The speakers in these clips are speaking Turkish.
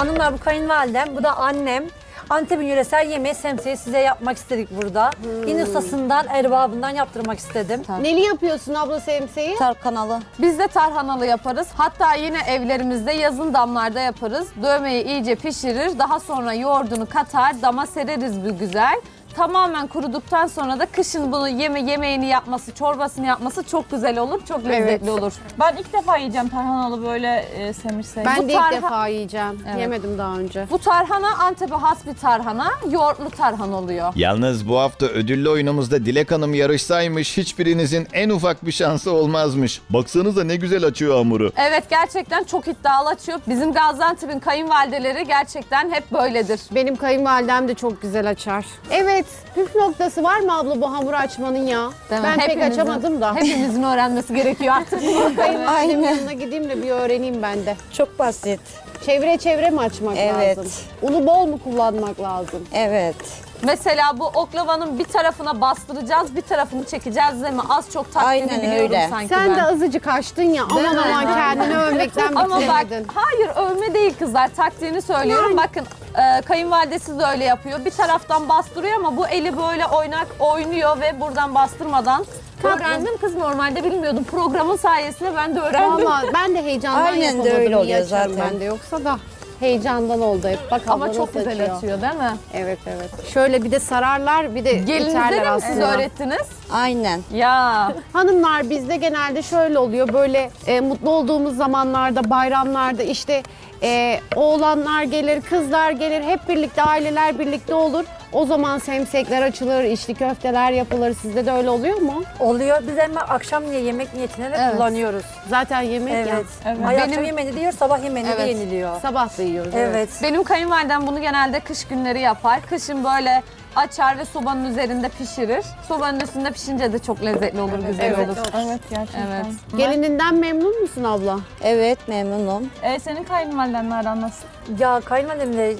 Hanımlar bu kayınvalidem, bu da annem. Antep'in yöresel yemeği semseyi size yapmak istedik burada. Yine ustasından, erbabından yaptırmak istedim. Neli yapıyorsun abla semseyi? Tar kanalı. Biz de tarhanalı yaparız. Hatta yine evlerimizde yazın damlarda yaparız. Dövmeyi iyice pişirir. Daha sonra yoğurdunu katar, dama sereriz bir güzel. Tamamen kuruduktan sonra da kışın bunu yeme yemeğini yapması, çorbasını yapması çok güzel olur, çok lezzetli olur. Ben ilk defa yiyeceğim tarhanalı böyle e, semirsek. Ben Bu de ilk tarha- defa yiyeceğim. Evet. Yemedim daha önce. Bu tarhana Antep'e has bir tarhana, yoğurtlu tarhana oluyor. Yalnız bu hafta ödüllü oyunumuzda Dilek Hanım yarışsaymış hiçbirinizin en ufak bir şansı olmazmış. Baksanıza ne güzel açıyor hamuru. Evet gerçekten çok iddialı açıyor. Bizim Gaziantep'in kayınvalideleri gerçekten hep böyledir. Benim kayınvalidem de çok güzel açar. Evet, püf noktası var mı abla bu hamur açmanın ya? Değil mi? Ben pek Hepimizin- açamadım da. Hepimizin öğrenmesi gerekiyor artık. Kayınvalidemin yanına gideyim de bir öğreneyim ben de. Çok basit. Çevre çevre mi açmak Evet. lazım? Unu bol mu kullanmak lazım? Evet. Mesela bu oklavanın bir tarafına bastıracağız, bir tarafını çekeceğiz değil mi? Az çok taktiğini Aynen biliyorum öyle. sanki Sen ben. de azıcık açtın ya. Aman aman kendini övmekten Ama bak bitiremedin. hayır övme değil kızlar taktiğini söylüyorum. Bakın e, kayınvalidesi de öyle yapıyor. Bir taraftan bastırıyor ama bu eli böyle oynak oynuyor ve buradan bastırmadan öğrendim kız normalde bilmiyordum. Programın sayesinde ben de öğrendim. Valla ben de heyecandan Aynen de yapamadım. öyle İyi oluyor açarım zaten. Ben de yoksa da heyecandan oldu hep. Bak Ama çok güzel açıyor. açıyor değil mi? Evet evet. Şöyle bir de sararlar bir de Gelinize biterler de mi siz aslında. öğrettiniz? Aynen. Ya Hanımlar bizde genelde şöyle oluyor böyle e, mutlu olduğumuz zamanlarda bayramlarda işte e, oğlanlar gelir kızlar gelir hep birlikte aileler birlikte olur. O zaman semsekler açılır, içli köfteler yapılır. Sizde de öyle oluyor mu? Oluyor. Biz hemen akşam niye yemek niyetine de Evet. kullanıyoruz. Zaten yemek ya. Evet. Evet. Ay, akşam Benim- yemeğini diyor, sabah yemeğini de Evet. yeniliyor. Sabah da yiyoruz. Evet. benim kayınvalidem bunu genelde kış günleri yapar. Kışın böyle açar ve sobanın üzerinde pişirir. Sobanın üstünde pişince de çok lezzetli olur, güzel Evet, olur. Evet gerçekten. Evet. Gelininden memnun musun abla? Evet memnunum. E, senin kayınvalidenle aran nasıl? Ya kayınvalidemle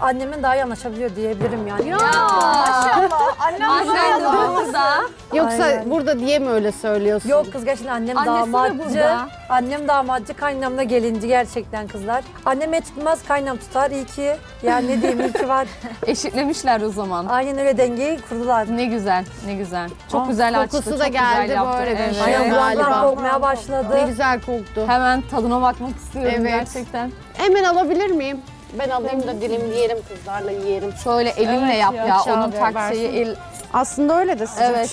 annemin daha iyi anlaşabiliyor diyebilirim yani. Maşallah. Annem Annen de burada. Yoksa Aynen. burada diye mi öyle söylüyorsun? Yok kız gerçekten annem Annesi de damatçı. burada. Annem damatçı, kaynanam da gelinci gerçekten kızlar. Annem et tutmaz, kaynam tutar. İyi ki. Yani ne diyeyim iyi ki var. Eşitlemişler o zaman. Aynen öyle dengeyi kurdular. Ne güzel, ne güzel. Çok Ah, güay açtı, kokusu çok da güzel geldi yaptı. böyle bir Evet. şey. Aynen Evet. bulanlar galiba. kokmaya başladı. Ne güzel koktu. Hemen tadına bakmak istiyorum Evet. gerçekten. Hemen alabilir miyim? Ben alayım da dilim yiyelim kızlarla yiyelim. Şöyle elinle Evet yap ya, onun versin. el. Aslında öyle de sıcak. Evet.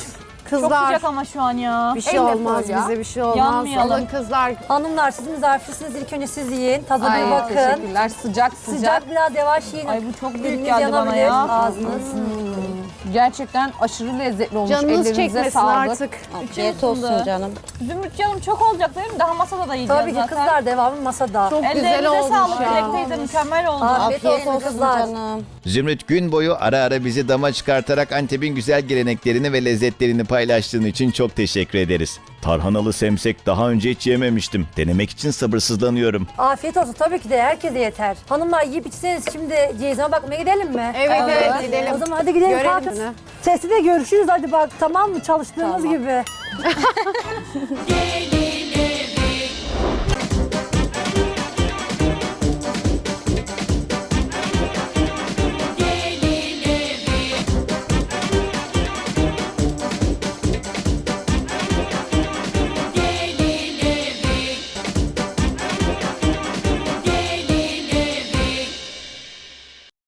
Çok Kızlar sıcak ama şu an ya. bir şey Elle olmaz koy ya. bize bir şey olmaz. Yanmayalım. Alın kızlar. Hanımlar siz misafirlisiniz. İlk önce siz yiyin. Tadına Ay bakın. teşekkürler. Sıcak sıcak. Sıcak biraz yavaş yiyin. Ay bu çok büyük Diliniz geldi bana yanabilir, ya. Ağzınız. Gerçekten aşırı lezzetli olmuş. Canınız Ellerinize çekmesin sağlık. artık. Afiyet olsun canım. Zümrüt canım çok olacak değil mi? Daha masada da yiyeceğiz Tabii ki zaten. kızlar devamı masada. Çok güzel olmuş sağlık ya. Dilek teyze mükemmel oldu. Afiyet olsun kızlar. canım. Zümrüt gün boyu ara ara bizi dama çıkartarak Antep'in güzel geleneklerini ve lezzetlerini paylaştığın için çok teşekkür ederiz. Tarhanalı semsek daha önce hiç yememiştim. Denemek için sabırsızlanıyorum. Afiyet olsun tabii ki de herkese yeter. Hanımlar yiyip içseniz şimdi Ceyiz'e bakmaya gidelim mi? Evet evet Evet. gidelim. O zaman hadi gidelim Görelim kalkın. bunu. Sesli de görüşürüz hadi bak tamam mı çalıştığımız Tamam. gibi.